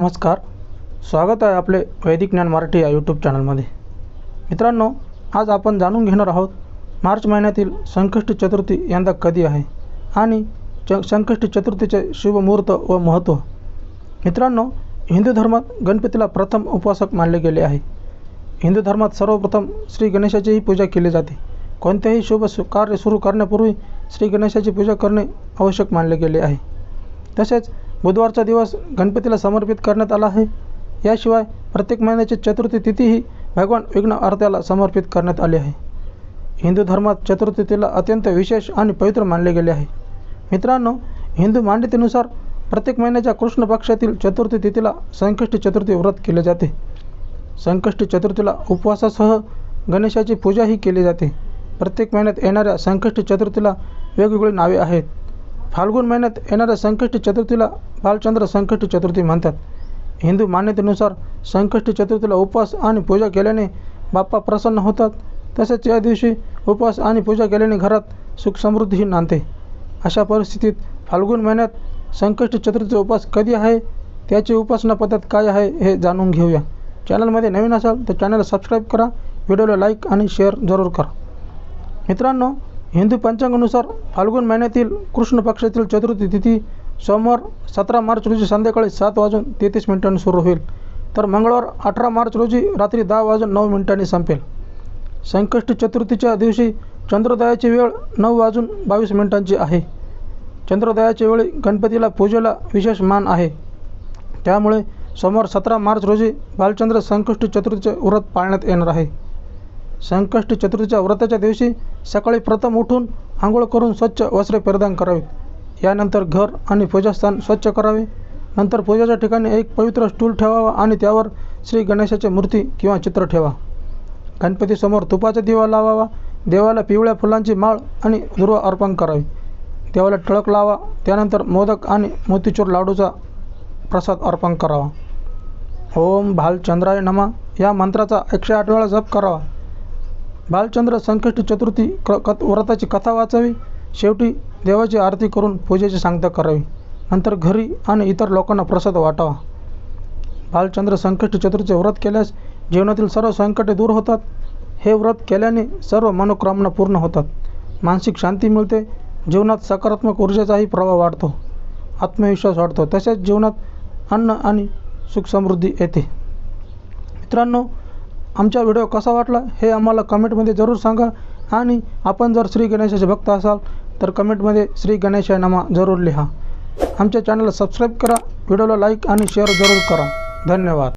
नमस्कार. स्वागत आहे आपले वैदिक ज्ञान मराठी या यूट्यूब चॅनलमध्ये मित्रांनो आज आपण जाणून घेणार आहोत मार्च महिन्यातील संकष्टी चतुर्थी यंदा कधी आहे आणि च संकष्टी चतुर्थीचे शुभमुहूर्त व महत्त्व मित्रांनो हिंदू धर्मात गणपतीला प्रथम उपासक मानले गेले आहे. हिंदू धर्मात सर्वप्रथम श्री गणेशाचीही पूजा केली जाते. कोणतेही शुभ कार्य सुरू करण्यापूर्वी श्री गणेशाची पूजा करणे आवश्यक मानले गेले आहे. तसेच बुधवारचा दिवस गणपतीला समर्पित करण्यात आला आहे. याशिवाय प्रत्येक महिन्याची चतुर्थी तिथीही भगवान विघ्न आरत्याला समर्पित करण्यात आली आहे. हिंदू धर्मात चतुर्थीला अत्यंत विशेष आणि पवित्र मानले गेले आहे. मित्रांनो हिंदू मान्यतेनुसार प्रत्येक महिन्याच्या कृष्ण पक्षातील चतुर्थी तिथीला संकष्टी चतुर्थी व्रत केले जाते. संकष्टी चतुर्थीला उपवासासह गणेशाची पूजाही केली जाते. प्रत्येक महिन्यात येणाऱ्या संकष्टी चतुर्थीला वेगवेगळी नावे आहेत. फाल्गुन महिन्यात येणाऱ्या संकष्टी चतुर्थीला बालचंद्र संकष्टी चतुर्थी म्हणतात. हिंदू मान्यतेनुसार संकष्टी चतुर्थीला उपवास आणि पूजा केल्याने बाप्पा प्रसन्न होतात. तसेच या दिवशी उपवास आणि पूजा केल्याने घरात सुख समृद्धी नांदते. अशा परिस्थितीत फाल्गुन महिन्यात संकष्टी चतुर्थीचा उपवास कधी आहे? त्याची उपासना पद्धत काय आहे हे जाणून घेऊया. चॅनलमध्ये नवीन असाल तर चॅनलला सबस्क्राईब करा. व्हिडिओला लाईक आणि शेअर जरूर करा. मित्रांनो हिंदू पंचांगानुसार फाल्गुन महिन्यातील कृष्ण पक्षातील चतुर्थी तिथी सोमवार सतरा मार्च रोजी संध्याकाळी सात वाजून तेहतीस मिनिटांनी सुरू होईल. तर मंगळवार अठरा मार्च रोजी रात्री दहा वाजून नऊ मिनिटांनी संपेल. संकष्टी चतुर्थीच्या दिवशी चंद्रोदयाची वेळ नऊ वाजून बावीस मिनिटांची आहे. चंद्रोदयाच्या वेळी गणपतीला पूजेला विशेष मान आहे. त्यामुळे सोमवार सतरा मार्च रोजी बालचंद्र संकष्टी चतुर्थीचे व्रत पाळण्यात येणार आहे. संकष्टी चतुर्थीच्या व्रताच्या दिवशी सकाळी प्रथम उठून आंघोळ करून स्वच्छ वस्त्रे परिधान करावीत. यानंतर घर आणि पूजास्थान स्वच्छ करावे. नंतर पूजेच्या ठिकाणी एक पवित्र स्टूल ठेवावा आणि त्यावर श्री गणेशाची मूर्ती किंवा चित्र ठेवा. गणपतीसमोर तुपाचा दिवा लावावा. देवाला पिवळ्या फुलांची माळ आणि दुर्वा अर्पण करावी. देवाला टळक लावा. त्यानंतर मोदक आणि मोतीचूर लाडूचा प्रसाद अर्पण करावा. ओम भालचंद्राय नमा. या मंत्राचा एकशे आठ वेळा जप करावा. बालचंद्र संकष्टी चतुर्थी क कथ व्रताची कथा वाचावी. शेवटी देवाची आरती करून पूजेची सांगता करावी. नंतर घरी आणि इतर लोकांना प्रसाद वाटावा. बालचंद्र संकष्टी चतुर्थीचे व्रत केल्यास जीवनातील सर्व संकटे दूर होतात. हे व्रत केल्याने सर्व मनोकामना पूर्ण होतात. मानसिक शांती मिळते. जीवनात सकारात्मक ऊर्जेचाही प्रभाव वाढतो. आत्मविश्वास वाढतो. तसेच जीवनात अन्न आणि सुखसमृद्धी येते. मित्रांनो आमचा व्हिडिओ कसा वाटला हे आम्हाला कमेंटमध्ये जरूर सांगा. आणि आपण जर श्री गणेशाचे भक्त असाल तर कमेंटमध्ये श्री गणेशाय नमा जरूर लिहा. आमच्या चॅनलला सबस्क्राईब करा व्हिडिओला लाईक आणि शेअर जरूर करा. धन्यवाद.